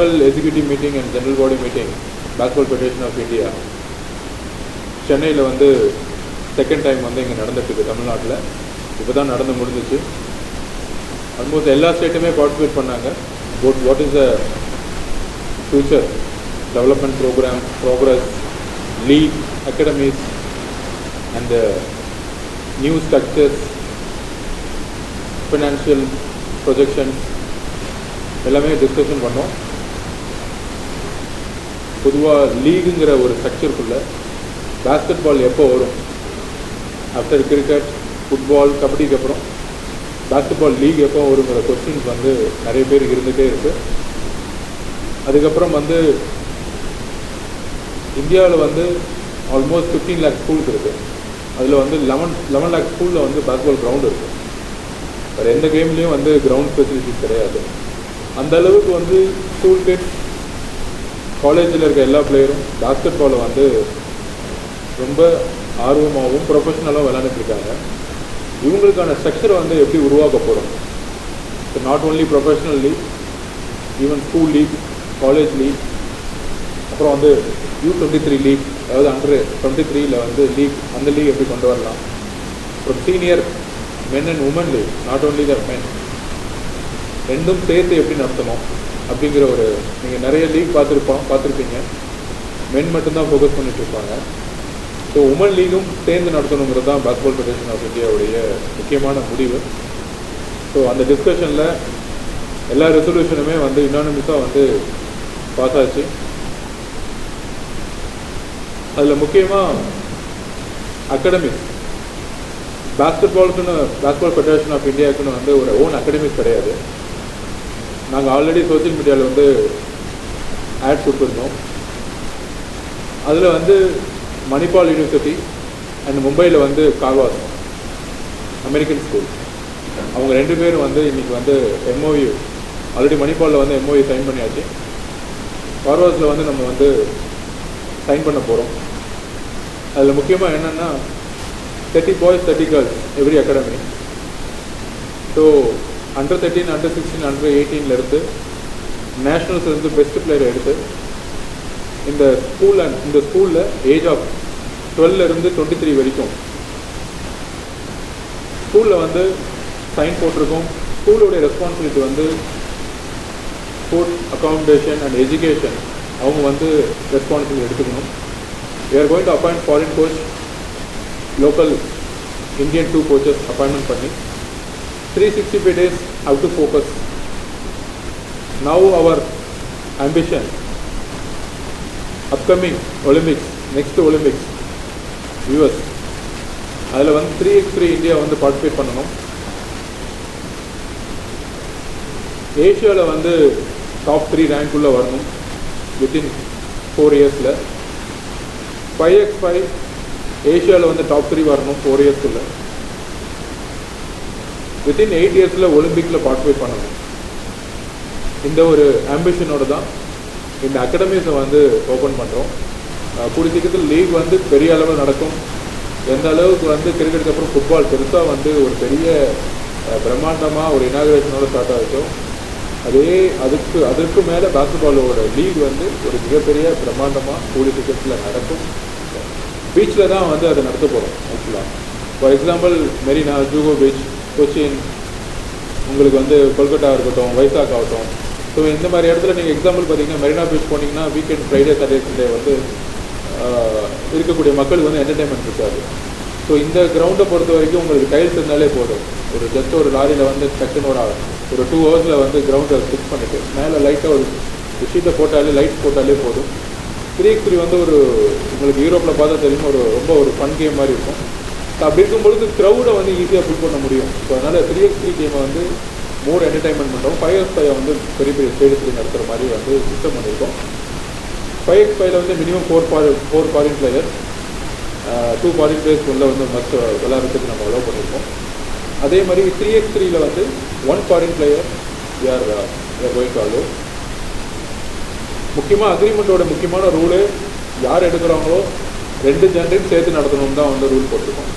annual executive meeting and general body meeting basketball federation of india. சென்னையில் வந்து second time வந்து இங்கே நடந்துட்டுருக்கு தமிழ்நாட்டில். இப்போ தான் நடந்து முடிஞ்சிச்சு. ஆல்மோஸ்ட் எல்லா ஸ்டேட்டுமே பார்ட்டிசிபேட் பண்ணாங்க. What what is the future development program progress league academies and new structures financial projections எல்லாமே டிஸ்கஷன் பண்ணோம். பொதுவாக லீகுங்கிற ஒரு ஸ்ட்ரக்சருக்குள்ளே பேஸ்கெட் பால் எப்போ வரும்? ஆஃப்டர் கிரிக்கெட் ஃபுட்பால் கபடிக்கு அப்புறம் பேஸ்கெட் பால் லீக் எப்போ வருங்கிற கொஸ்டின்ஸ் வந்து நிறைய பேர் இருந்துகிட்டே இருக்குது அதுக்கப்புறம் வந்து இந்தியாவில் வந்து ஆல்மோஸ்ட் ஃபிஃப்டீன் லேக் ஸ்கூல்ஸ் இருக்குது அதில் வந்து லெவன் லெவன் லேக் ஸ்கூலில் வந்து பேஸ்பால் கிரவுண்ட் இருக்குது வேறு எந்த கேம்லேயும் வந்து கிரவுண்ட் ஃபெசிலிட்டிஸ் கிடையாது. அந்த அளவுக்கு வந்து ஸ்கூல் கிட்ஸ் காலேஜில் இருக்க எல்லா பிளேயரும் பாஸ்கெட் பாலை வந்து ரொம்ப ஆர்வமாகவும் ப்ரொஃபஷ்னலாகவும் விளையாண்டுட்டுருக்காங்க இவங்களுக்கான ஸ்ட்ரக்சரை வந்து எப்படி உருவாக்க போகிறோம் not only professional league even school league college league அப்புறம் வந்து யூ டுவெண்ட்டி த்ரீ லீக் அதாவது அண்டர் டுவெண்ட்டி த்ரீயில் வந்து லீக் அந்த லீக் எப்படி கொண்டு வரலாம்? அப்புறம் senior men and women league not only the men ரெண்டும் சேர்த்து எப்படி நடத்தணும்? அப்படிங்கிற ஒரு நீங்கள் நிறைய லீக் பார்த்துருப்போம் பார்த்துருப்பீங்க. மென் மட்டும்தான் ஃபோக்கஸ் பண்ணிட்டு இருப்பாங்க. ஸோ உமன் லீகும் சேர்ந்து நடத்தணுங்கிறது தான் பேஸ்பால் ஃபெடரேஷன் ஆஃப் இந்தியாவுடைய முக்கியமான முடிவு. ஸோ அந்த டிஸ்கஷனில் எல்லா ரெசல்யூஷனுமே வந்து யுனானிமஸாக வந்து பாஸ் ஆச்சு. அதில் முக்கியமாக அகாடமிக்ஸ் பேஸ்கெட் பால்க்குன்னு பேஸ்பால் ஃபெடரேஷன் ஆஃப் இந்தியாவுக்குன்னு வந்து ஒரு ஓன் அகாடமிக் கிடையாது. நாங்கள் ஆல்ரெடி சோசியல் மீடியாவில் வந்து ஆட் கொடுத்துருந்தோம். அதில் வந்து மணிப்பால் யூனிவர்சிட்டி அண்ட் மும்பையில் வந்து காவாஸ் அமெரிக்கன் ஸ்கூல் அவங்க ரெண்டு பேரும் வந்து இன்றைக்கி வந்து எம்ஓயு ஆல்ரெடி மணிப்பாலில் வந்து எம்ஓயு சைன் பண்ணியாச்சு. கார்வாஸில் வந்து நம்ம வந்து சைன் பண்ண போகிறோம் அதில் முக்கியமாக என்னென்னா thirty boys thirty girls every academy so under thirteen under sixteen under எயிட்டீனில் இருந்து நேஷ்னல்ஸ் இருந்து பெஸ்ட் பிளேயர் எடுத்து இந்த ஸ்கூல் அண்ட் இந்த ஸ்கூலில் ஏஜ் ஆஃப் டுவெல்ல இருந்து டுவெண்ட்டி த்ரீ வரைக்கும் ஸ்கூலில் வந்து சைன் போட்டிருக்கோம். ஸ்கூலோடைய ரெஸ்பான்சிபிலிட்டி வந்து ஃபுட் அக்காமடேஷன் அண்ட் எஜுகேஷன் அவங்க வந்து ரெஸ்பான்சிபிலிட்டி எடுத்துக்கணும். Are going to appoint foreign coach local Indian two coaches appointment பண்ணி 365 days how to focus. Now our ambition upcoming olympics next olympics us அதில் வந்து த்ரீ எக்ஸ் த்ரீ இந்தியா வந்து participate பண்ணணும். ஏஷியாவில் வந்து டாப் த்ரீ ரேங்க்குள்ளே வரணும் வித்தின் ஃபோர் இயர்ஸில் ஃபைவ் எக்ஸ் ஃபைவ் ஏஷியாவில் வந்து டாப் த்ரீ வரணும் ஃபோர் இயர்ஸ்க்குள்ளே வித்தின் எயிட் இயர்ஸில் ஒலிம்பிக்கில் பார்ட்டிசிபேட் பண்ணணும். இந்த ஒரு ஆம்பிஷனோடு தான் இந்த அகாடமிஸை வந்து ஓப்பன் பண்ணுறோம் கூடிய சீக்கிரத்தில் லீக் வந்து பெரிய அளவில் நடக்கும். எந்த அளவுக்கு வந்து கிரிக்கெட்டுக்கு அப்புறம் ஃபுட்பால் பெருசாக வந்து ஒரு பெரிய பிரம்மாண்டமாக ஒரு இனாகிரேஷனோட ஸ்டார்ட் ஆகிட்டோம் அதே அதுக்கு அதற்கு மேலே பாஸ்கெட்பாலோட லீக் வந்து ஒரு மிகப்பெரிய பிரம்மாண்டமாக கூடிய சீக்கிரத்தில் நடக்கும். பீச்சில் தான் வந்து அதை நடத்த போகிறோம் ஆக்சுவலாக for example Marina Juhu beach Cochin உங்களுக்கு வந்து கொல்கட்டா இருக்கட்டும் வைசாக் ஆகட்டும். ஸோ இந்த மாதிரி இடத்துல நீங்கள் எக்ஸாம்பிள் பார்த்தீங்கன்னா மெரினா பீச் போனீங்கன்னா வீக்கெண்ட் ஃப்ரைடே சாட்டர்டே சண்டே வந்து இருக்கக்கூடிய மக்களுக்கு வந்து என்டர்டைன்மெண்ட் இருக்காது. ஸோ இந்த கிரவுண்டை பொறுத்த வரைக்கும் உங்களுக்கு டைல்ஸ் இருந்தாலே போதும். ஒரு ஜஸ்ட் ஒரு லாரியில் வந்து டக்குனோட ஒரு டூ ஹவர்ஸில் வந்து கிரவுண்டை ஃபிக்ஸ் பண்ணிவிட்டு மேலே லைட்டாக ஒரு விஷயத்தை போட்டாலே லைட் போட்டாலே போதும். த்ரீ த்ரீ வந்து ஒரு உங்களுக்கு யூரோப்பில் பார்த்தா தெரியும் ஒரு ரொம்ப ஒரு ஃபன் கேம் மாதிரி இருக்கும். அப்படி இருக்கும் பொழுது க்ரௌடை வந்து ஈஸியாக ஃபுல் பண்ண முடியும். ஸோ அதனால் த்ரீ எக்ஸ் த்ரீ கேமை வந்து மோர் என்டர்டைன்மெண்ட் பண்ணுறோம் ஃபைவ் எக்ஸ் ஃபைவ் வந்து பெரிய பெரிய ஸ்டேடியத்தில் நடத்துகிற மாதிரி வந்து சிஸ்டம் பண்ணியிருக்கோம் ஃபைவ் எக்ஸ் ஃபைவ்ல வந்து minimum four for four foreign player two foreign players உள்ள வந்து மஸ்ட் விளாட்றதுக்கு நம்ம அலோவ் பண்ணியிருக்கோம் அதே மாதிரி த்ரீ எக்ஸ் த்ரீல வந்து ஒன் ஃபாரின் பிளேயர் யார் யார் கோயிங் டு அலோவ் முக்கியமாக அக்ரிமெண்ட்டோட முக்கியமான ரூலு யார் எடுக்கிறாங்களோ ரெண்டு ஜென்ரையும் சேர்த்து நடத்தணும் தான் வந்து ரூல் போட்டிருக்கோம்.